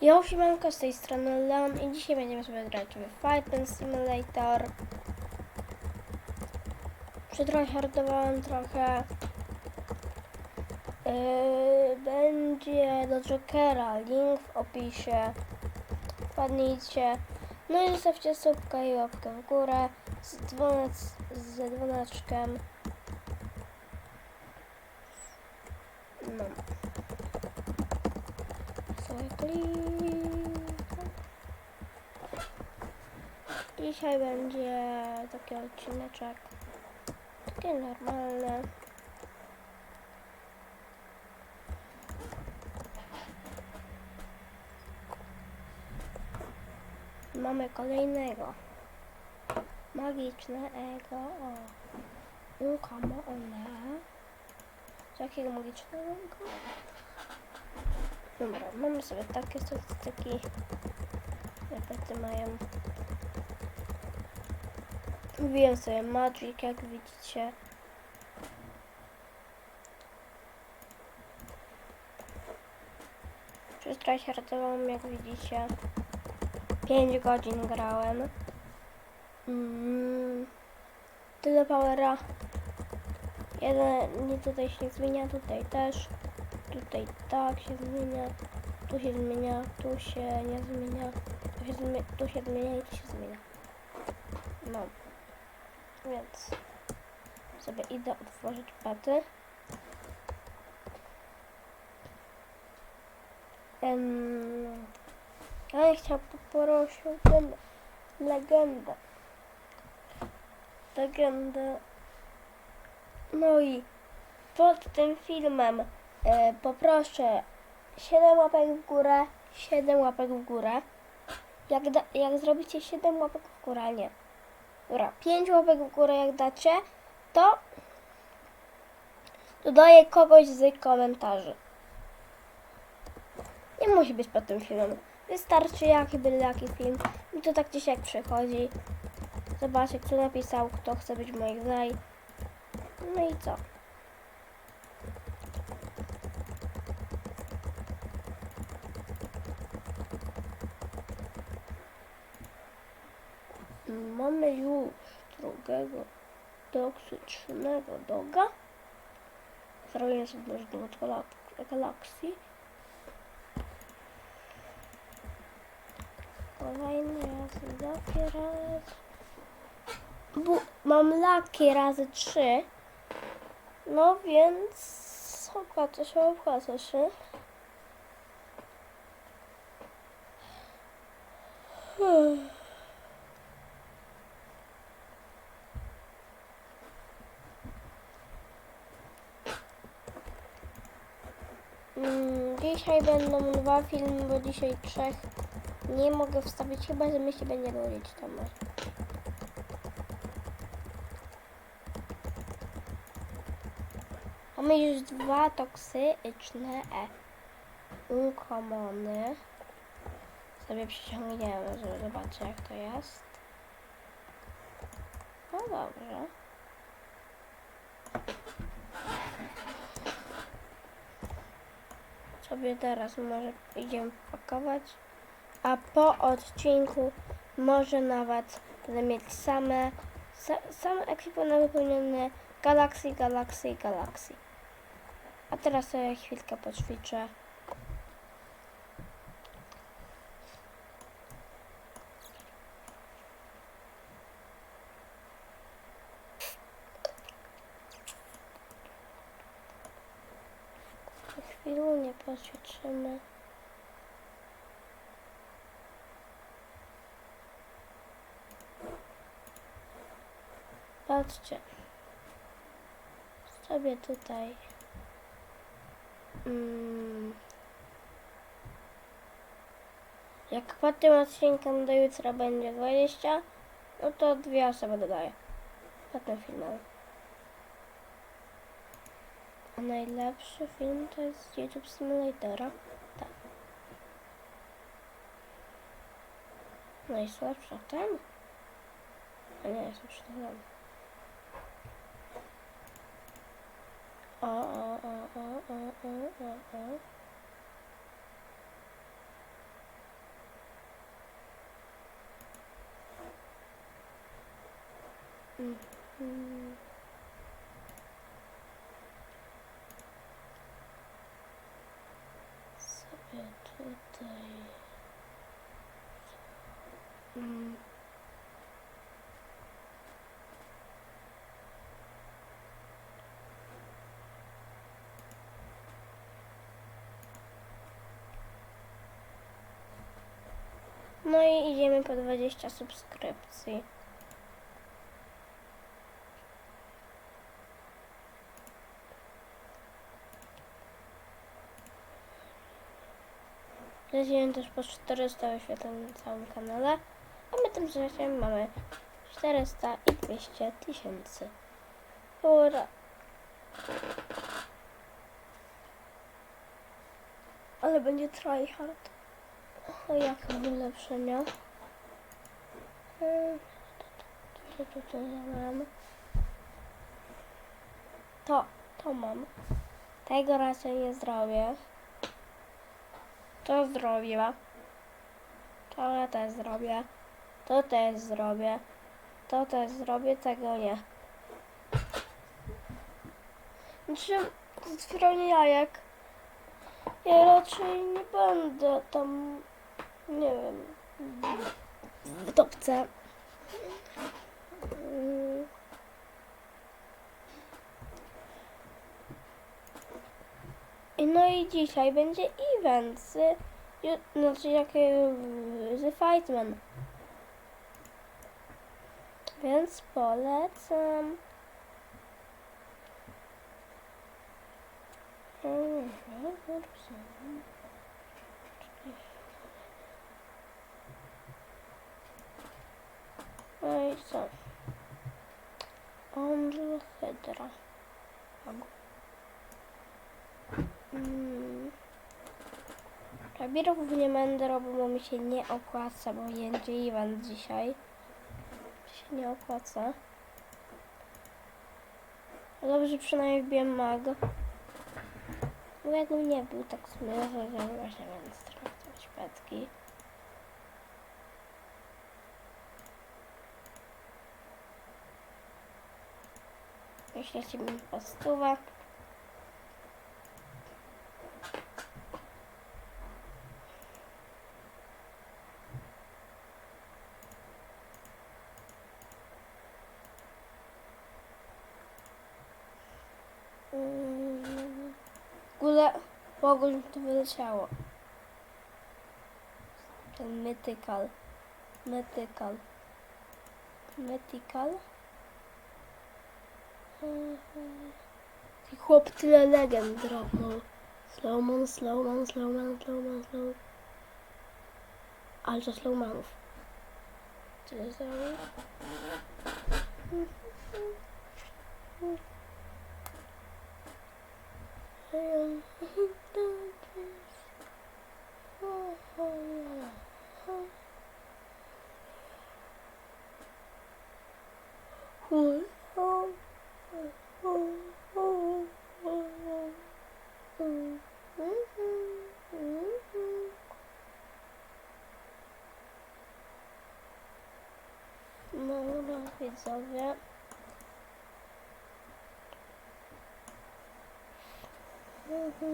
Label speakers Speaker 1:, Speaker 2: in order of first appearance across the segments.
Speaker 1: Ja siemanko, z tej strony Leon i dzisiaj będziemy sobie grać w Fighting Simulator. Przetryhardowałem trochę. Yy, będzie do Jokera, link w opisie. Wpadnijcie. No i zostawcie subkę i łapkę w górę z, dzwonec, z dzwoneczkiem. No. Dzisiaj będzie taki odcineczek. Taki normalny. Mamy kolejnego. Magicznego. O. Ukamo one. Jakiego magicznego? Dobra, mamy sobie takie statystyki. Repety mają. Mówiłem sobie Magic, jak widzicie. Przez tryhardowałem, jak widzicie. 5 godzin grałem. Mm, tyle powera. Jeden, nie tutaj się nie zmienia, tutaj też. Tutaj tak się zmienia, tu się zmienia, tu się nie zmienia, tu się, zmienia, tu się zmienia i tu się zmienia. No, więc sobie idę otworzyć pety. Um, ja chciałam poprosić tę legendę. Legendę. No i pod tym filmem poproszę 7 łapek w górę, 7 łapek w górę. Jak, da, jak zrobicie 7 łapek w górę, nie. Dobra, 5 łapek w górę jak dacie, to dodaję kogoś z komentarzy. Nie musi być pod tym filmem. Wystarczy jaki byle jaki film. I to tak dzisiaj przychodzi. Zobaczę kto napisał, kto chce być moich znaj. No i co? Mamy już drugiego toksycznego doga. Zrobię sobie od galak- galakcji. Kolejny raz, laki raz. Bu mam laki razy trzy. No więc opłaca się, opłaca się. Dzisiaj będą dwa filmy, bo dzisiaj trzech nie mogę wstawić, chyba że my się będziemy ulić tam. Mamy już dwa toksyczne e. Uncommony. Sobie przyciągniemy, żeby zobaczyć jak to jest. No dobrze. Sobie teraz może idziemy pakować, a po odcinku może nawet będę mieć same, sa, same ekwipunek wypełnione galaksy, galaksy, galaksy. A teraz sobie chwilkę poćwiczę. Chwilę poćwiczymy. Patrzcie. Sobie tutaj. Mm. Jak pod tym odcinkiem do jutra będzie 20, no to dwie osoby dodaję. Pod tym filmem. A najlepszy film to jest YouTube Simulatora. Tak. Najsłabszy ten? A nie, najsłabszy ten. O, o, o, o, o, o, o, o. Mm-hmm. Tutaj. Mm. No i idziemy po 20 subskrypcji. Lecimy też po 400 wyświetleń na całym kanale, a my tymczasem mamy 400 i 200 tysięcy. Ura. Ale będzie tryhard. O, jak ulepszenia. Hmm, Co tutaj mam? To, to mam. Tego raczej nie zrobię. To zrobię. To ja też zrobię. To też zrobię. To też zrobię, tego nie. Znaczy, otwieranie jajek. Ja raczej nie będę tam, nie wiem, w topce. Mm. I No i dzisiaj będzie event z, znaczy jak y, z Fightman. Więc polecam. No i co? Angel Hydra. Mam. Mm. Rabirów nie będę robił, bo mi się nie opłaca, bo będzie event dzisiaj. Się nie opłaca. Dobrze, przynajmniej wbiłem mag. Bo jakbym nie był tak to właśnie będę traktować petki. Wyślecie mi po W ogóle Boguś mi to wyleciało. Ten mytykal. Mytykal. Mytykal. Mhm. Ty chłop tyle legend drobną. Slowman, slowman, slowman, slowman, slow. Ale to slowmanów. Tyle zrobił. No, no,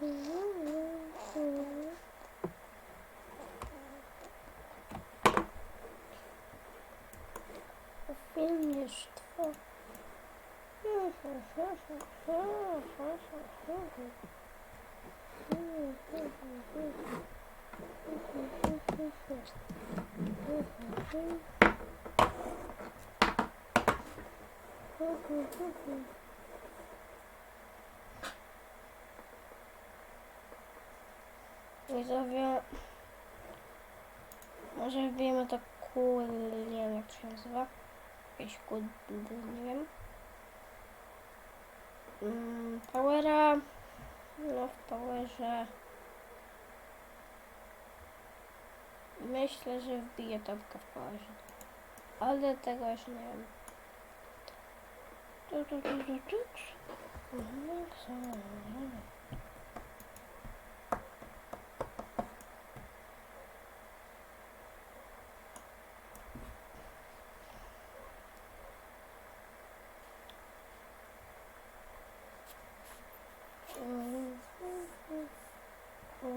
Speaker 1: widzowie. Filmnictwo. Widzowie, może wbijemy to kul, nie wiem jak to się nazywa. Jakieś kul, nie wiem. Mm, Powera, no w Powerze Myślę, że wbiję topkę w porze. Ale tego już nie wiem. Tu, tu, tu, tu, tu. Mhm, co? Mhm. Po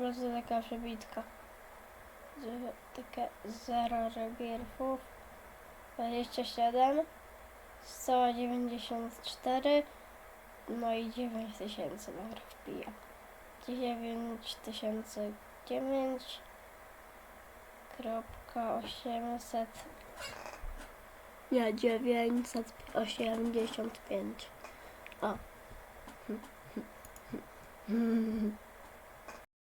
Speaker 1: taka przebitka. Takie zero rebirfów. 27. 194. No i 9000 dobra wbija. 9009 kropka 800 nie 985 o